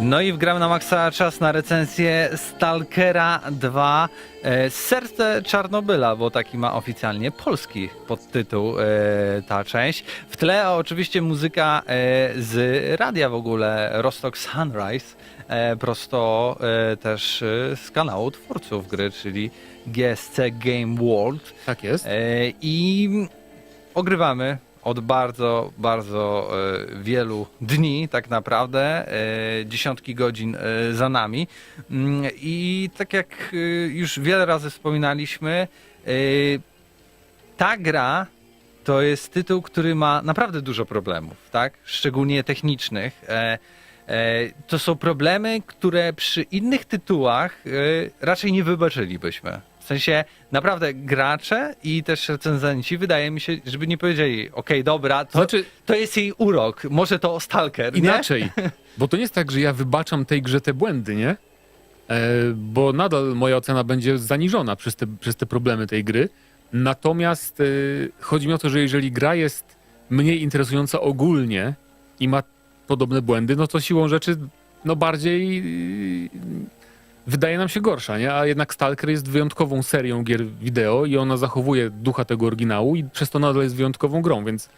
No i wgramy na maksa czas na recenzję Stalkera 2 e, Serce Czarnobyla, bo taki ma oficjalnie polski podtytuł e, ta część. W tle oczywiście muzyka e, z radia w ogóle Rostock Sunrise, e, prosto e, też e, z kanału twórców gry, czyli GSC Game World. Tak jest. E, I ogrywamy od bardzo, bardzo e, wielu dni, tak naprawdę. E, dziesiątki godzin e, za nami. Mm, I tak jak już wiele razy wspominaliśmy, ta gra to jest tytuł, który ma naprawdę dużo problemów, tak? Szczególnie technicznych. To są problemy, które przy innych tytułach raczej nie wybaczylibyśmy. W sensie naprawdę gracze i też recenzenci wydaje mi się, żeby nie powiedzieli, okej, dobra, to, Znaczy, to jest jej urok, może to Stalker, inaczej. Bo to nie jest tak, że ja wybaczam tej grze te błędy, nie? E, bo nadal moja ocena będzie zaniżona przez te, przez te problemy tej gry. Natomiast e, chodzi mi o to, że jeżeli gra jest mniej interesująca ogólnie i ma podobne błędy, no to siłą rzeczy no bardziej wydaje nam się gorsza, nie? A jednak Stalker jest wyjątkową serią gier wideo i ona zachowuje ducha tego oryginału i przez to nadal jest wyjątkową grą, więc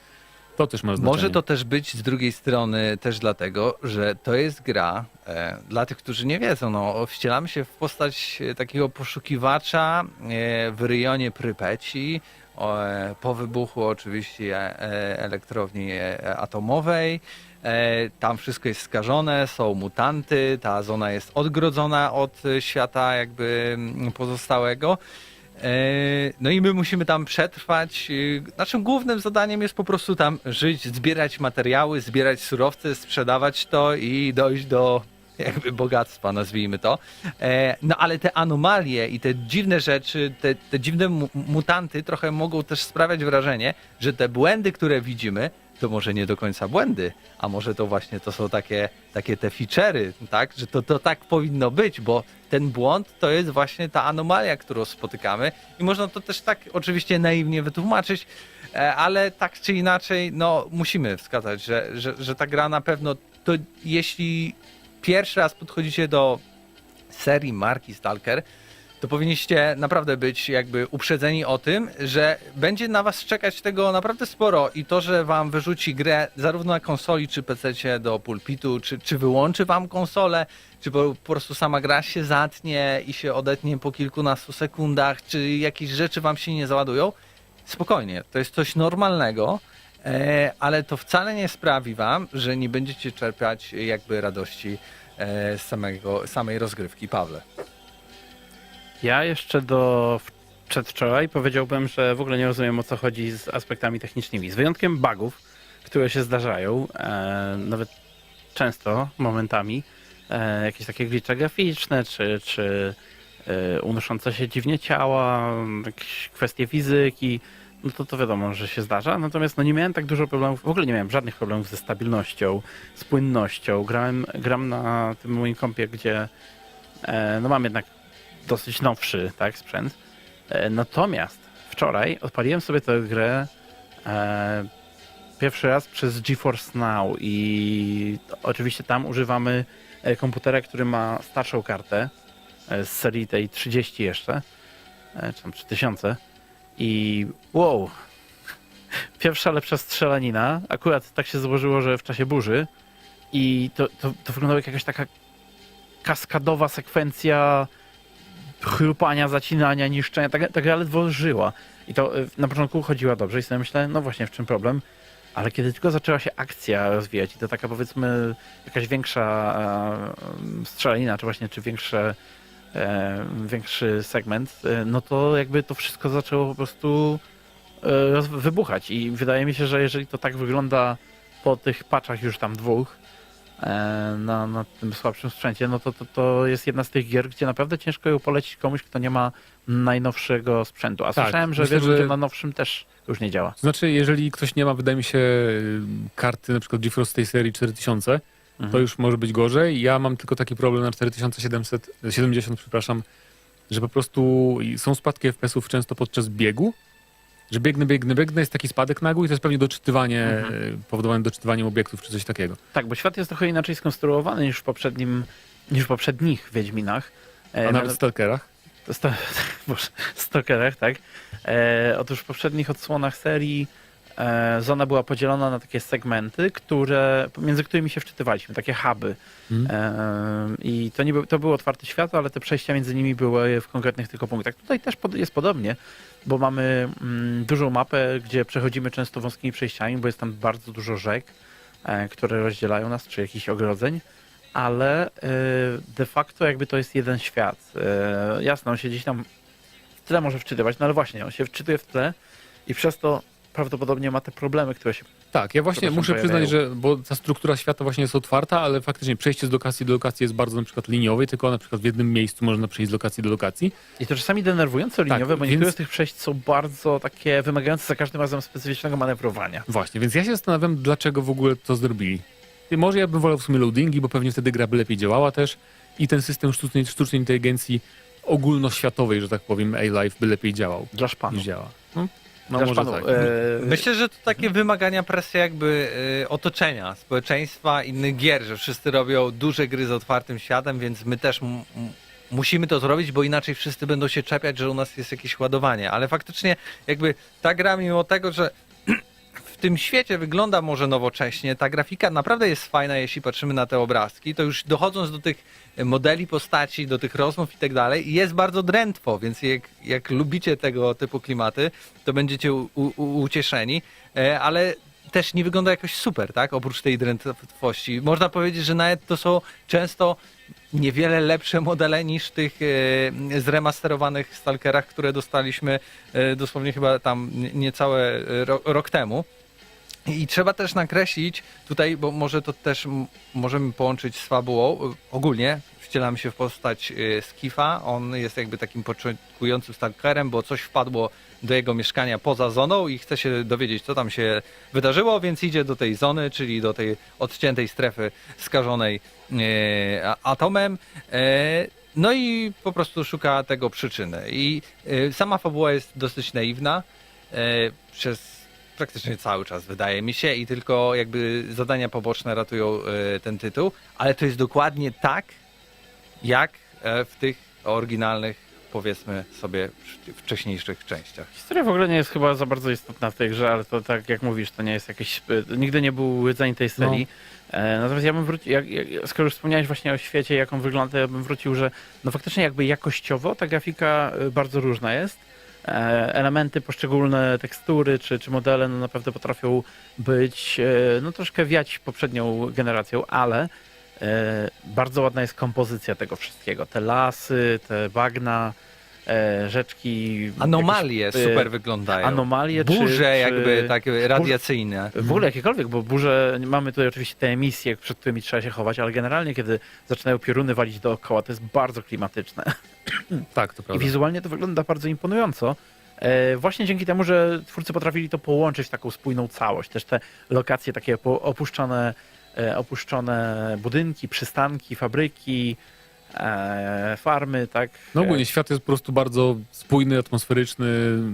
to też ma znaczenie. Może to też być z drugiej strony też dlatego, że to jest gra, e, dla tych, którzy nie wiedzą, no, wcielamy się w postać e, takiego poszukiwacza e, w rejonie Prypeci, o, e, po wybuchu oczywiście e, elektrowni e, atomowej. E, tam wszystko jest skażone, są mutanty, ta zona jest odgrodzona od e, świata jakby mm, pozostałego. E, No i my musimy tam przetrwać. Naszym głównym zadaniem jest po prostu tam żyć, zbierać materiały, zbierać surowce, sprzedawać to i dojść do jakby bogactwa, nazwijmy to. No ale te anomalie i te dziwne rzeczy, te, te dziwne mu- mutanty trochę mogą też sprawiać wrażenie, że te błędy, które widzimy, to może nie do końca błędy, a może to właśnie to są takie, takie te feature'y, tak? Że to, to tak powinno być, bo ten błąd to jest właśnie ta anomalia, którą spotykamy i można to też tak oczywiście naiwnie wytłumaczyć, e, ale tak czy inaczej, no musimy wskazać, że, że, że ta gra na pewno to jeśli pierwszy raz podchodzicie do serii marki Stalker, to powinniście naprawdę być jakby uprzedzeni o tym, że będzie na was czekać tego naprawdę sporo i to, że wam wyrzuci grę zarówno na konsoli czy PC do pulpitu, czy, czy wyłączy wam konsolę, czy po, po prostu sama gra się zatnie i się odetnie po kilkunastu sekundach, czy jakieś rzeczy wam się nie załadują, spokojnie, to jest coś normalnego, e, ale to wcale nie sprawi wam, że nie będziecie czerpać jakby radości e, z samego, samej rozgrywki. Pawle. Ja jeszcze do przedwczoraj powiedziałbym, że w ogóle nie rozumiem o co chodzi z aspektami technicznymi. Z wyjątkiem bugów, które się zdarzają, e, nawet często momentami, e, jakieś takie glicze graficzne, czy, czy e, unoszące się dziwnie ciała, jakieś kwestie fizyki, no to to wiadomo, że się zdarza. Natomiast no nie miałem tak dużo problemów, w ogóle nie miałem żadnych problemów ze stabilnością, z płynnością. Grałem, gram na tym moim kompie, gdzie e, no mam jednak dosyć nowszy tak, sprzęt. E, Natomiast wczoraj odpaliłem sobie tę grę e, pierwszy raz przez GeForce Now i oczywiście tam używamy e, komputera, który ma starszą kartę e, z serii tej 30 jeszcze, czy tam 3000 i wow, pierwsza lepsza strzelanina, akurat tak się złożyło, że w czasie burzy. I to, to, to wyglądało jak jakaś taka kaskadowa sekwencja chrupania, zacinania, niszczenia, ta, ta gra ledwo żyła. I to y, na początku chodziła dobrze i sobie myślę, no właśnie, w czym problem? Ale kiedy tylko zaczęła się akcja rozwijać i to taka powiedzmy jakaś większa strzelanina, czy właśnie, czy większe, większy segment, e, no to jakby to wszystko zaczęło po prostu roz- wybuchać i wydaje mi się, że jeżeli to tak wygląda po tych paczach już tam dwóch, na, na tym słabszym sprzęcie, no to, to to jest jedna z tych gier, gdzie naprawdę ciężko ją polecić komuś, kto nie ma najnowszego sprzętu. A Tak, słyszałem, że myślę, wielu że- na nowszym też już nie działa. To znaczy, jeżeli ktoś nie ma, wydaje mi się, karty na przykład GeForce tej serii 4000, to Mhm. już może być gorzej. Ja mam tylko taki problem na 4770, przepraszam, że po prostu są spadki FPS-ów często podczas biegu Że biegnę, biegnę, biegnę, jest taki spadek nagły i to jest pewnie doczytywanie, Mhm. e, powodowane doczytywaniem obiektów czy coś takiego. Tak, bo świat jest trochę inaczej skonstruowany niż w poprzednim, niż w poprzednich Wiedźminach. E, A nawet no- w Stalkerach. Sto, Boże, Stokerach, tak? E, otóż w poprzednich odsłonach serii e, zona była podzielona na takie segmenty, które, między którymi się wczytywaliśmy, takie huby. Mhm. E, I to, nie był, to był otwarty świat, ale te przejścia między nimi były w konkretnych tylko punktach. Tutaj też pod, jest podobnie, bo mamy mm, dużą mapę, gdzie przechodzimy często wąskimi przejściami, bo jest tam bardzo dużo rzek, e, które rozdzielają nas, czy jakichś ogrodzeń ale e, de facto jakby to jest jeden świat. E, Jasne, on się gdzieś tam w tle może wczytywać, no ale właśnie, on się wczytuje w tle i przez to prawdopodobnie ma te problemy, które się... Tak, ja właśnie muszę pojawiają. przyznać, że bo ta struktura świata właśnie jest otwarta, ale faktycznie przejście z lokacji do lokacji jest bardzo na przykład liniowe, tylko na przykład w jednym miejscu można przejść z lokacji do lokacji. I to czasami denerwująco liniowe, bo więc- niektóre z tych przejść są bardzo takie wymagające za każdym razem specyficznego manewrowania. Właśnie, więc ja się zastanawiam, dlaczego w ogóle to zrobili. I może ja bym wolał w sumie loadingi, bo pewnie wtedy gra by lepiej działała też i ten system sztucznej, sztucznej inteligencji ogólnoświatowej, że tak powiem, A-Life by lepiej działał Dla szpanu. niż działa. No, no może szpanu. tak. E, Myślę, że to takie wymagania, presja jakby y, otoczenia, społeczeństwa, innych gier, że wszyscy robią duże gry z otwartym światem, więc my też musimy to zrobić, bo inaczej wszyscy będą się czepiać, że u nas jest jakieś ładowanie. Ale faktycznie jakby ta gra, mimo tego, że tym świecie wygląda może nowocześnie, ta grafika naprawdę jest fajna, jeśli patrzymy na te obrazki, to już dochodząc do tych modeli postaci, do tych rozmów i tak dalej, jest bardzo drętwo, więc jak, jak lubicie tego typu klimaty, to będziecie u, u, ucieszeni, e, ale też nie wygląda jakoś super, tak? Oprócz tej drętwości. Można powiedzieć, że nawet to są często niewiele lepsze modele niż tych e, zremasterowanych Stalkerach, które dostaliśmy e, dosłownie chyba tam nie- niecałe ro, rok temu. I trzeba też nakreślić tutaj, bo może to też możemy połączyć z fabułą. Ogólnie wcielamy się w postać y, Skifa. On jest jakby takim początkującym stalkerem, bo coś wpadło do jego mieszkania poza zoną i chce się dowiedzieć, co tam się wydarzyło, więc idzie do tej zony, czyli do tej odciętej strefy skażonej y, atomem. E, No i po prostu szuka tego przyczyny. I y, sama fabuła jest dosyć naiwna. e, Przez praktycznie cały czas, wydaje mi się, i tylko jakby zadania poboczne ratują e, ten tytuł, ale to jest dokładnie tak, jak e, w tych oryginalnych, powiedzmy sobie, wcz- wcześniejszych częściach. Historia w ogóle nie jest chyba za bardzo istotna w tej grze, ale to tak jak mówisz, to nie jest jakieś. e, Nigdy nie był rdzeń tej serii. E, natomiast ja bym wrócił, jak, jak, skoro już wspomniałeś właśnie o świecie, jak on wygląda, ja bym wrócił, że no faktycznie jakby jakościowo ta grafika e, bardzo różna jest. E, elementy, poszczególne tekstury czy, czy modele no naprawdę potrafią być e, no troszkę wiać poprzednią generacją, ale e, bardzo ładna jest kompozycja tego wszystkiego. Te lasy, te bagna, rzeczki. Anomalie jakieś, e, super wyglądają. Anomalie czy- Burze czy- jakby takie radiacyjne. w ogóle jakiekolwiek, bo burze, mamy tutaj oczywiście te emisje, przed którymi trzeba się chować, ale generalnie kiedy zaczynają pioruny walić dookoła, to jest bardzo klimatyczne. Tak, to I prawda. wizualnie to wygląda bardzo imponująco. E, właśnie dzięki temu, że twórcy potrafili to połączyć w taką spójną całość. Też te lokacje takie opuszczone, e, opuszczone budynki, przystanki, fabryki, e, farmy, tak? No ogólnie świat jest po prostu bardzo spójny, atmosferyczny,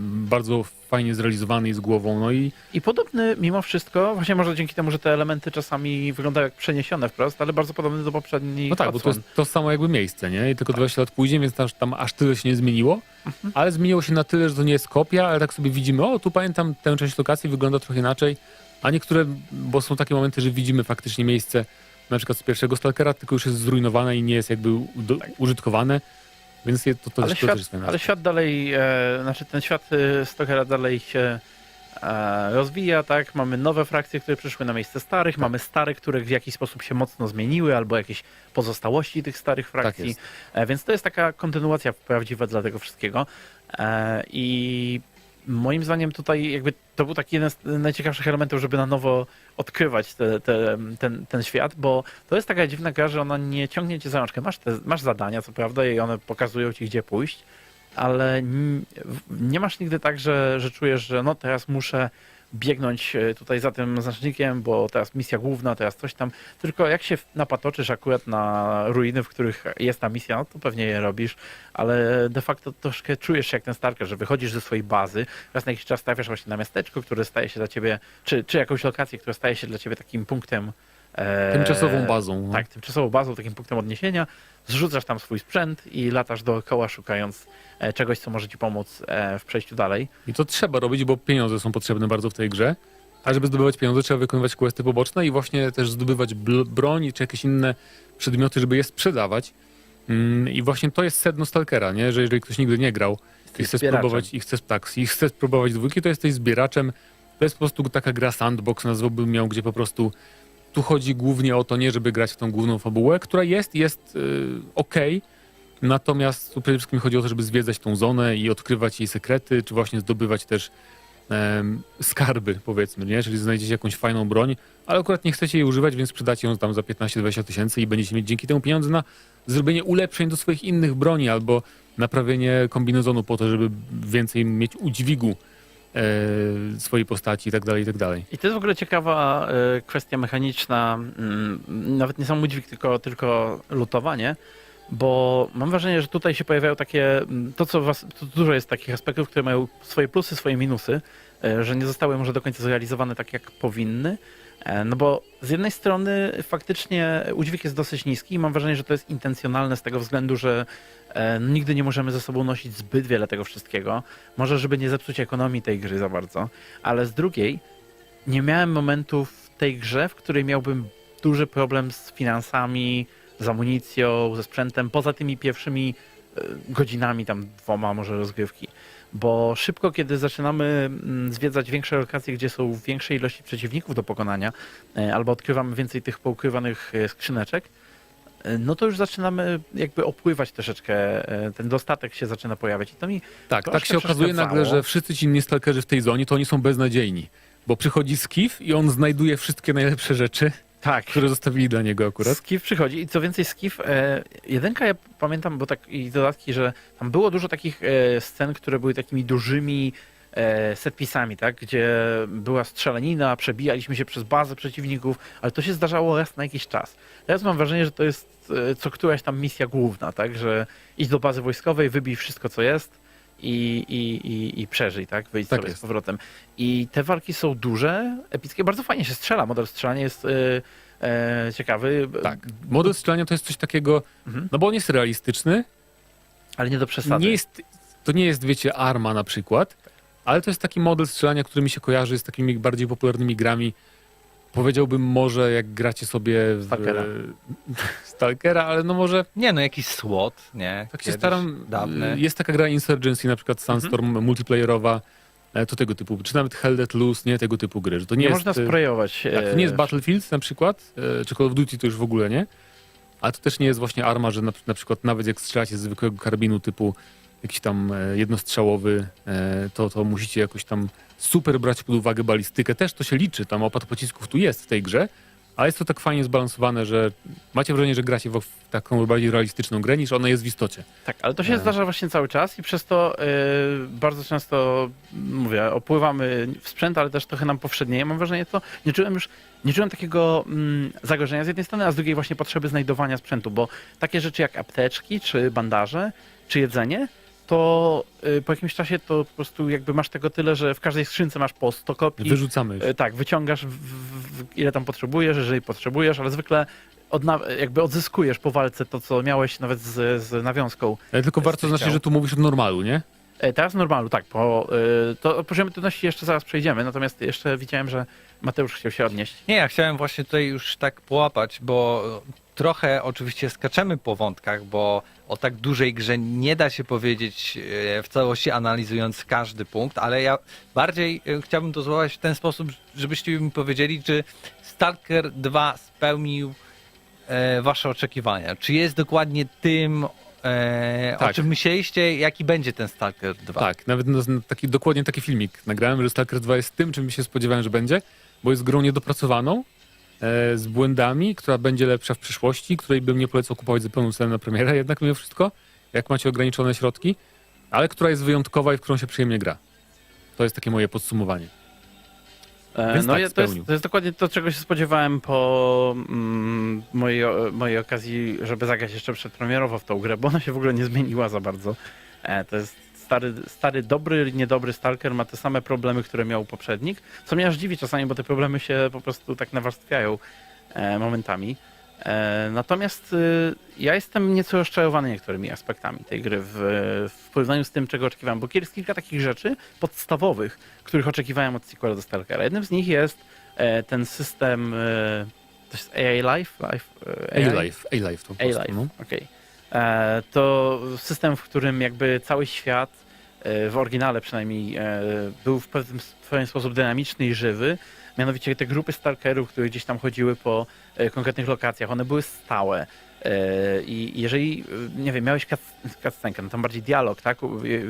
bardzo fajnie zrealizowany i z głową, no i I podobny mimo wszystko, właśnie może dzięki temu, że te elementy czasami wyglądają jak przeniesione wprost, ale bardzo podobny do poprzednich no tak, bo to odsłon. jest to samo jakby miejsce, nie? I tylko 20 lat później, więc tam, tam aż tyle się nie zmieniło, ale zmieniło się na tyle, że to nie jest kopia, ale tak sobie widzimy, o tu pamiętam tę część lokacji wygląda trochę inaczej, a niektóre, bo są takie momenty, że widzimy faktycznie miejsce na przykład z pierwszego Stalkera, tylko już jest zrujnowane i nie jest jakby do, użytkowane, więc to, to, ale, też, świat, ale świat dalej, e, znaczy ten świat e, Stokera dalej się e, rozwija, tak? Mamy nowe frakcje, które przyszły na miejsce starych, mamy stare, które w jakiś sposób się mocno zmieniły, albo jakieś pozostałości tych starych frakcji. jest. E, więc to jest taka kontynuacja prawdziwa dla tego wszystkiego. E, I moim zdaniem tutaj jakby to był taki jeden z najciekawszych elementów, żeby na nowo odkrywać te, te, ten, ten świat, bo to jest taka dziwna gra, że ona nie ciągnie cię za rączkę. Masz, te, masz zadania, co prawda, i one pokazują ci, gdzie pójść, ale nie masz nigdy tak, że, że czujesz, że no teraz muszę biegnąć e, tutaj za tym znacznikiem, bo teraz misja główna, teraz coś tam. Tylko jak się napatoczysz akurat na ruiny, w których jest ta misja, no to pewnie je robisz, ale de facto troszkę czujesz się jak ten Stalker, że wychodzisz ze swojej bazy, raz na jakiś czas trafiasz właśnie na miasteczko, które staje się dla ciebie, czy, czy jakąś lokację, która staje się dla ciebie takim punktem Tymczasową bazą. no. tak, tymczasową bazą, takim punktem odniesienia. Zrzucasz tam swój sprzęt i latasz dookoła, szukając e, czegoś, co może ci pomóc e, w przejściu dalej. I to trzeba robić, bo pieniądze są potrzebne bardzo w tej grze. A żeby zdobywać pieniądze, trzeba wykonywać questy poboczne i właśnie też zdobywać broń czy jakieś inne przedmioty, żeby je sprzedawać. Mm, I właśnie to jest sedno Stalkera, nie? że jeżeli ktoś nigdy nie grał i chce zbieraczem. spróbować, i chce, tak, i chce spróbować dwójki, to jesteś zbieraczem. To jest po prostu taka gra sandbox, nazwałbym ją, gdzie po prostu tu chodzi głównie o to, nie żeby grać w tą główną fabułę, która jest, jest y, okej, natomiast przede wszystkim chodzi o to, żeby zwiedzać tą zonę i odkrywać jej sekrety, czy właśnie zdobywać też skarby, powiedzmy, nie? Czyli znajdziecie jakąś fajną broń, ale akurat nie chcecie jej używać, więc sprzedacie ją tam za 15-20 tysięcy i będziecie mieć dzięki temu pieniądze na zrobienie ulepszeń do swoich innych broni albo naprawienie kombinezonu po to, żeby więcej mieć udźwigu swojej postaci i tak dalej, i tak. I to jest w ogóle ciekawa e, kwestia mechaniczna, mm, nawet nie sam udźwig, tylko, tylko lutowanie, bo mam wrażenie, że tutaj się pojawiają takie, mm, to co was, to dużo jest takich aspektów, które mają swoje plusy, swoje minusy, e, że nie zostały może do końca zrealizowane tak, jak powinny. E, No bo z jednej strony faktycznie udźwig jest dosyć niski i mam wrażenie, że to jest intencjonalne z tego względu, że e, no, nigdy nie możemy ze sobą nosić zbyt wiele tego wszystkiego. Może, żeby nie zepsuć ekonomii tej gry za bardzo, ale z drugiej nie miałem momentu w tej grze, w której miałbym duży problem z finansami, z amunicją, ze sprzętem, poza tymi pierwszymi e, godzinami, tam dwoma może rozgrywki. Bo szybko, kiedy zaczynamy mm, zwiedzać większe lokacje, gdzie są większe ilości przeciwników do pokonania, e, albo odkrywamy więcej tych poukrywanych e, skrzyneczek, e, no to już zaczynamy jakby opływać troszeczkę, ten dostatek się zaczyna pojawiać. I to mi Tak, tak się okazuje nagle, że wszyscy ci inni stalkerzy w tej zonie, to oni są beznadziejni. Bo przychodzi Skif i on znajduje wszystkie najlepsze rzeczy, tak, które zostawili dla niego akurat. Skif przychodzi. I co więcej Skif, e, jedynka ja pamiętam, bo tak i dodatki, że tam było dużo takich e, scen, które były takimi dużymi e, setpisami, tak, gdzie była strzelanina, przebijaliśmy się przez bazę przeciwników, ale to się zdarzało raz na jakiś czas. Teraz mam wrażenie, że to jest e, co któraś tam misja główna, tak, że idź do bazy wojskowej, wybij wszystko co jest i, i, i, i przeżyj, tak, wyjdź Tak sobie jest. z powrotem. I te walki są duże, epickie, bardzo fajnie się strzela, model strzelania jest e, e, ciekawy. Tak. Model strzelania to jest coś takiego, Mhm. no bo on jest realistyczny, Ale nie do przesady. nie jest, to nie jest, wiecie, Arma na przykład, ale to jest taki model strzelania, który mi się kojarzy z takimi bardziej popularnymi grami. Powiedziałbym może, jak gracie sobie w Stalkera. Stalkera, ale no może Nie no, jakiś SWOT, nie? tak się Kiedyś staram. Dawny. Jest taka gra Insurgency, na przykład Sunstorm multiplayerowa, e, to tego typu, czy nawet Hell Let Loose, nie tego typu gry. Że to nie, nie jest, można e, sprayować. Tak, to nie jest e, Battlefield na przykład, e, czy Call of Duty to już w ogóle nie. A to też nie jest właśnie arma, że na, na przykład nawet jak strzelacie z zwykłego karabinu typu jakiś tam e, jednostrzałowy, e, to, to musicie jakoś tam super brać pod uwagę balistykę. Też to się liczy, tam opad pocisków tu jest w tej grze, ale jest to tak fajnie zbalansowane, że macie wrażenie, że gracie w w taką bardziej realistyczną grę niż ona jest w istocie. Tak, ale to się E. zdarza właśnie cały czas i przez to e, bardzo często, mówię, opływamy w sprzęt, ale też trochę nam powszednieje. Mam wrażenie, to nie czułem już, nie czułem takiego mm, zagrożenia z jednej strony, a z drugiej właśnie potrzeby znajdowania sprzętu, bo takie rzeczy jak apteczki, czy bandaże, czy jedzenie, to e, po jakimś czasie to po prostu jakby masz tego tyle, że w każdej skrzynce masz po 100 kopii. Wyrzucamy już. E, Tak, wyciągasz w, w, w, ile tam potrzebujesz, jeżeli potrzebujesz, ale zwykle odna- jakby odzyskujesz po walce to, co miałeś nawet z, z nawiązką. Ale tylko warto chciał. zaznaczyć, że tu mówisz o normalu, nie? E, Teraz normalu, tak, po, to o poziomie trudności jeszcze zaraz przejdziemy, natomiast jeszcze widziałem, że Mateusz chciał się odnieść. Nie, ja chciałem właśnie tutaj już tak połapać, bo trochę oczywiście skaczemy po wątkach, bo o tak dużej grze nie da się powiedzieć e, w całości analizując każdy punkt, ale ja bardziej e, chciałbym to złapać w ten sposób, żebyście mi powiedzieli, czy Stalker 2 spełnił e, wasze oczekiwania. Czy jest dokładnie tym, e, o Tak. czym myśleliście, jaki będzie ten Stalker 2? Tak, nawet na, na taki, dokładnie taki filmik nagrałem, że Stalker 2 jest tym, czym się spodziewałem, że będzie, bo jest grą niedopracowaną, z błędami, która będzie lepsza w przyszłości, której bym nie polecał kupować za pełną cenę na premierę, jednak mimo wszystko, jak macie ograniczone środki, ale która jest wyjątkowa i w którą się przyjemnie gra. To jest takie moje podsumowanie. E, Więc no tak, ja, to, jest, to jest dokładnie to, czego się spodziewałem po mm, mojej, mojej okazji, żeby zagrać jeszcze przedpremierowo w tą grę, bo ona się w ogóle nie zmieniła za bardzo. E, to jest stary, stary, dobry, niedobry Stalker, ma te same problemy, które miał poprzednik, co mnie aż dziwi czasami, bo te problemy się po prostu tak nawarstwiają e, momentami. E, natomiast y, ja jestem nieco rozczarowany niektórymi aspektami tej gry w, w porównaniu z tym, czego oczekiwałem, bo jest kilka takich rzeczy podstawowych, których oczekiwałem od sequela do Stalkera. Jednym z nich jest e, ten system, e, to jest AI Life? Life e, A-Life, A-Life to po prostu, A-Life, no. okej. E, To system, w którym jakby cały świat, e, w oryginale przynajmniej, e, był w pewien, w pewien sposób dynamiczny i żywy. Mianowicie te grupy stalkerów, które gdzieś tam chodziły po e, konkretnych lokacjach, one były stałe. E, I jeżeli, e, nie wiem, miałeś cutscenkę, no tam bardziej dialog, tak,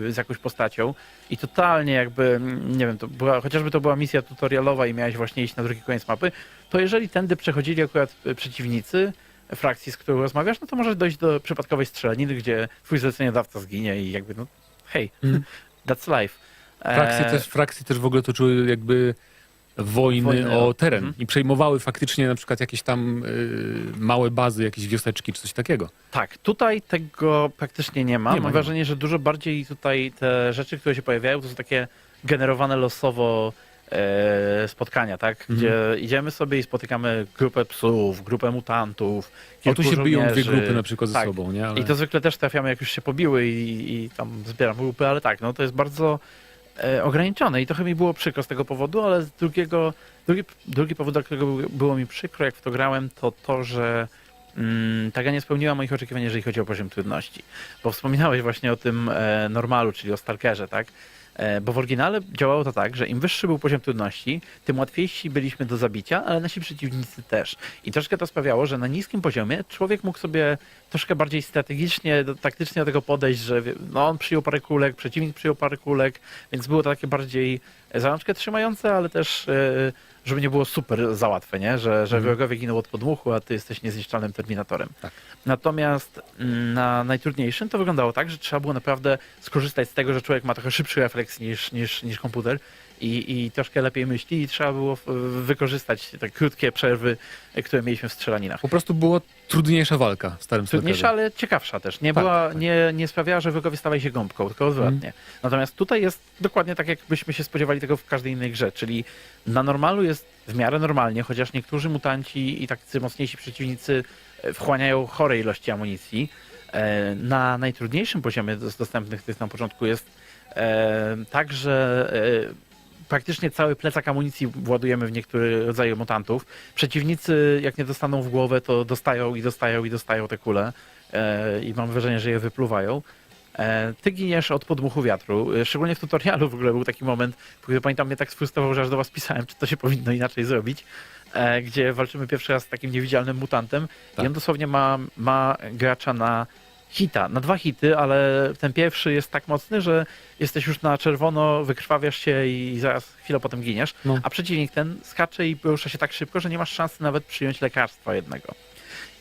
e, z jakąś postacią i totalnie jakby, nie wiem, to była, chociażby to była misja tutorialowa i miałeś właśnie iść na drugi koniec mapy, to jeżeli tędy przechodzili akurat e, przeciwnicy, frakcji, z którą rozmawiasz, no to może dojść do przypadkowej strzelaniny, gdzie twój zleceniodawca zginie i jakby, no hej, Mhm. that's life. E, Frakcje, też, frakcje też w ogóle toczyły jakby wojny, Wojny, o o- teren mhm. i przejmowały faktycznie na przykład jakieś tam y, małe bazy, jakieś wioseczki czy coś takiego. Tak, tutaj tego praktycznie nie ma. Nie ma, Mam nie ma. wrażenie, że dużo bardziej tutaj te rzeczy, które się pojawiają, to są takie generowane losowo e, spotkania, tak? Mhm. Gdzie idziemy sobie i spotykamy grupę psów, grupę mutantów, O kilku tu się biją dwie żołnierzy. grupy na przykład ze Tak. sobą, nie? Ale... I to zwykle też trafiamy, jak już się pobiły i, i tam zbieram grupy, ale tak, no to jest bardzo e, ograniczone i trochę mi było przykro z tego powodu, ale z drugiego, drugi, drugi powód, dla którego był- było mi przykro, jak w to grałem, to to, że mm, ta gra nie spełniła moich oczekiwań, jeżeli chodzi o poziom trudności. Bo wspominałeś właśnie o tym e, normalu, czyli o stalkerze, tak? E, Bo w oryginale działało to tak, że im wyższy był poziom trudności, tym łatwiejsi byliśmy do zabicia, ale nasi przeciwnicy też. I troszkę to sprawiało, że na niskim poziomie człowiek mógł sobie troszkę bardziej strategicznie, taktycznie do tego podejść, że no, on przyjął parę kulek, przeciwnik przyjął parę kulek, więc było to takie bardziej za rączkę trzymające, ale też e, żeby nie było super za łatwe, nie? Że, że Mhm. wrogowie giną od podmuchu, a ty jesteś niezniszczalnym terminatorem. Tak. Natomiast mm, na najtrudniejszym to wyglądało tak, że trzeba było naprawdę skorzystać z tego, że człowiek ma trochę szybszy refleks niż, niż, niż komputer i, i troszkę lepiej myśli i trzeba było wykorzystać te krótkie przerwy, które mieliśmy w strzelaninach. Po prostu była trudniejsza walka w starym Trudniejsza, ale ciekawsza też. Nie, Tak, była, tak. Nie, nie sprawiała, że wrogowie stawali się gąbką, tylko odwrotnie. Natomiast tutaj jest dokładnie tak, jakbyśmy się spodziewali tego w każdej innej grze, czyli na normalu jest w miarę normalnie, chociaż niektórzy mutanci i tacy mocniejsi przeciwnicy e, wchłaniają chore ilości amunicji. E, Na najtrudniejszym poziomie z dostępnych tych na początku jest e, tak, że e, praktycznie cały plecak amunicji władujemy w niektóre rodzaje mutantów. Przeciwnicy, jak nie dostaną w głowę, to dostają i dostają i dostają te kule e, i mam wrażenie, że je wypluwają. E, Ty giniesz od podmuchu wiatru. E, Szczególnie w tutorialu w ogóle był taki moment, w którym pamiętam mnie tak sfrustrował, że aż do was pisałem, czy to się powinno inaczej zrobić. E, Gdzie walczymy pierwszy raz z takim niewidzialnym mutantem Tak. i on dosłownie ma, ma gracza na hita, na dwa hity, ale ten pierwszy jest tak mocny, że jesteś już na czerwono, wykrwawiasz się i zaraz chwilę potem giniesz, No. a przeciwnik ten skacze i porusza się tak szybko, że nie masz szansy nawet przyjąć lekarstwa jednego.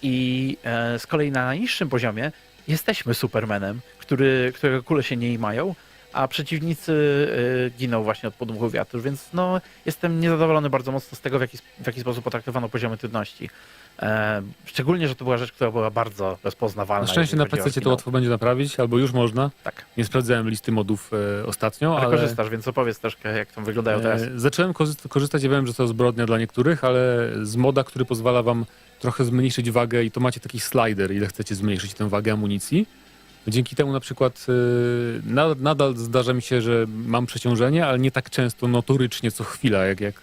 I e, z kolei na najniższym poziomie jesteśmy Supermanem, który, którego kule się nie imają, a przeciwnicy e, giną właśnie od podmuchu wiatru, więc no, jestem niezadowolony bardzo mocno z tego, w jaki, w jaki sposób potraktowano poziomy trudności. E, szczególnie, że to była rzecz, która była bardzo rozpoznawalna. Na szczęście na PC to łatwo będzie naprawić, albo już można. Tak, Nie sprawdzałem listy modów e, ostatnio, ale ale... korzystasz, więc opowiedz troszkę, jak tam wyglądają teraz. E, Zacząłem korzyst- korzystać, ja wiem, że to zbrodnia dla niektórych, ale z moda, który pozwala wam trochę zmniejszyć wagę i to macie taki slider, ile chcecie zmniejszyć tę wagę amunicji. Dzięki temu na przykład y, na, nadal zdarza mi się, że mam przeciążenie, ale nie tak często, notorycznie co chwila, jak, jak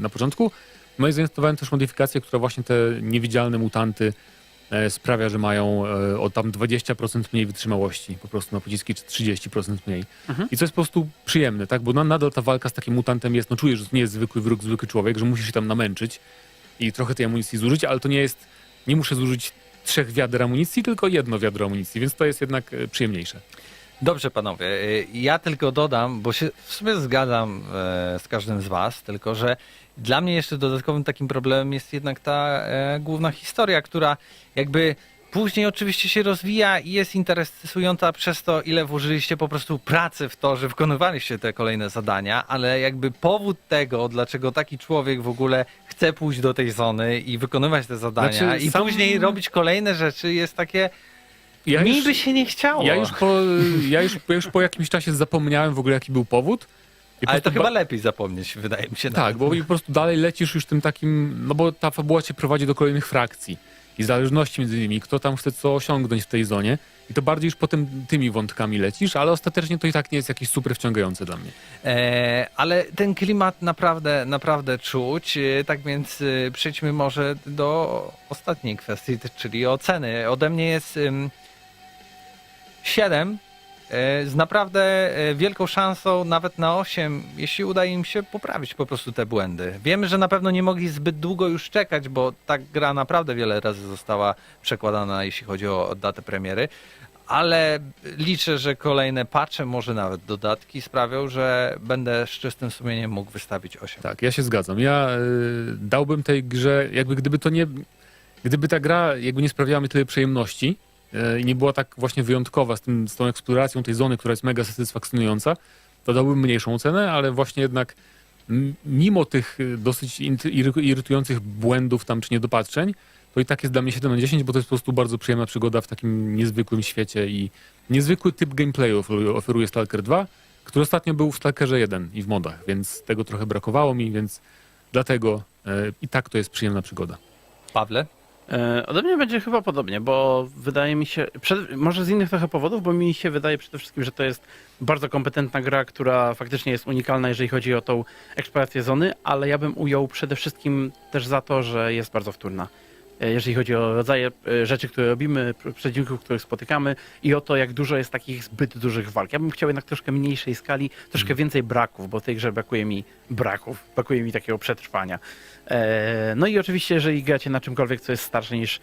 na początku. No i zainstalowałem też modyfikację, która właśnie te niewidzialne mutanty e, sprawia, że mają e, o tam 20% mniej wytrzymałości po prostu na pociski, czy 30% mniej. Mhm. I co jest po prostu przyjemne, tak? Bo na, nadal ta walka z takim mutantem jest, no czujesz, że to nie jest zwykły wróg, zwykły człowiek, że musisz się tam namęczyć i trochę tej amunicji zużyć, ale to nie jest, nie muszę zużyć trzech wiader amunicji, tylko jedno wiadro amunicji, więc to jest jednak e, przyjemniejsze. Dobrze, panowie. Ja tylko dodam, bo się w sumie zgadzam z każdym z was, tylko że dla mnie jeszcze dodatkowym takim problemem jest jednak ta e, główna historia, która jakby Później oczywiście się rozwija i jest interesująca przez to, ile włożyliście po prostu pracy w to, że wykonywaliście te kolejne zadania, ale jakby powód tego, dlaczego taki człowiek w ogóle chce pójść do tej zony i wykonywać te zadania Znaczy, i sam- później robić kolejne rzeczy jest takie, Ja mi już- by się nie chciało. Ja już, po, ja, już, ja już po jakimś czasie zapomniałem w ogóle, jaki był powód. I ale to chyba ba- lepiej zapomnieć, wydaje mi się. Tak, nawet. bo i po prostu dalej lecisz już tym takim, no bo ta fabuła cię prowadzi do kolejnych frakcji i zależności między nimi, kto tam chce co osiągnąć w tej zonie i to bardziej już potem tymi wątkami lecisz, ale ostatecznie to i tak nie jest jakieś super wciągające dla mnie. E, ale ten klimat naprawdę, naprawdę czuć. E, tak więc e, przejdźmy może do ostatniej kwestii, t- czyli oceny. Ode mnie jest ym, 7 e, z naprawdę e, wielką szansą nawet na 8, jeśli uda im się poprawić po prostu te błędy. Wiemy, że na pewno nie mogli zbyt długo już czekać, bo ta gra naprawdę wiele razy została przekładana, jeśli chodzi o datę premiery. Ale liczę, że kolejne patche, może nawet dodatki sprawią, że będę z czystym sumieniem mógł wystawić 8. Tak, ja się zgadzam. Ja y, dałbym tej grze, jakby gdyby to nie, gdyby ta gra jakby nie sprawiała mi tyle przyjemności i nie była tak właśnie wyjątkowa z, tym, z tą eksploracją tej zony, która jest mega satysfakcjonująca, to dałbym mniejszą cenę, ale właśnie jednak mimo tych y, dosyć irytujących błędów tam czy niedopatrzeń, to i tak jest dla mnie 7 na 10, bo to jest po prostu bardzo przyjemna przygoda w takim niezwykłym świecie i niezwykły typ gameplayu oferuje- oferuje Stalker 2, który ostatnio był w Stalkerze 1 i w modach, więc tego trochę brakowało mi, więc dlatego e, i tak to jest przyjemna przygoda. Pawle? E, Ode mnie będzie chyba podobnie, bo wydaje mi się, przed, może z innych trochę powodów, bo mi się wydaje przede wszystkim, że to jest bardzo kompetentna gra, która faktycznie jest unikalna, jeżeli chodzi o tą eksplorację zony, ale ja bym ujął przede wszystkim też za to, że jest bardzo wtórna. E, Jeżeli chodzi o rodzaje e, rzeczy, które robimy, pr- przeciwników, których spotykamy i o to, jak dużo jest takich zbyt dużych walk. Ja bym chciał jednak troszkę mniejszej skali, troszkę więcej braków, bo w tej grze brakuje mi braków, brakuje mi takiego przetrwania. E, No i oczywiście, jeżeli gracie na czymkolwiek, co jest starsze niż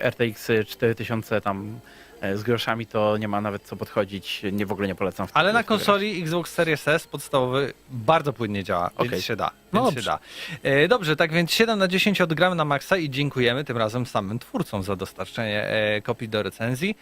RTX 4000 tam e, z groszami, to nie ma nawet co podchodzić. Nie w ogóle nie polecam. w Ale na grać. konsoli Xbox Series S podstawowy bardzo płynnie działa, Okej. więc się da. No Więc dobrze. się da. E, dobrze, tak więc 7 na 10 odgramy na maksa i dziękujemy tym razem samym twórcom za dostarczenie e, kopii do recenzji.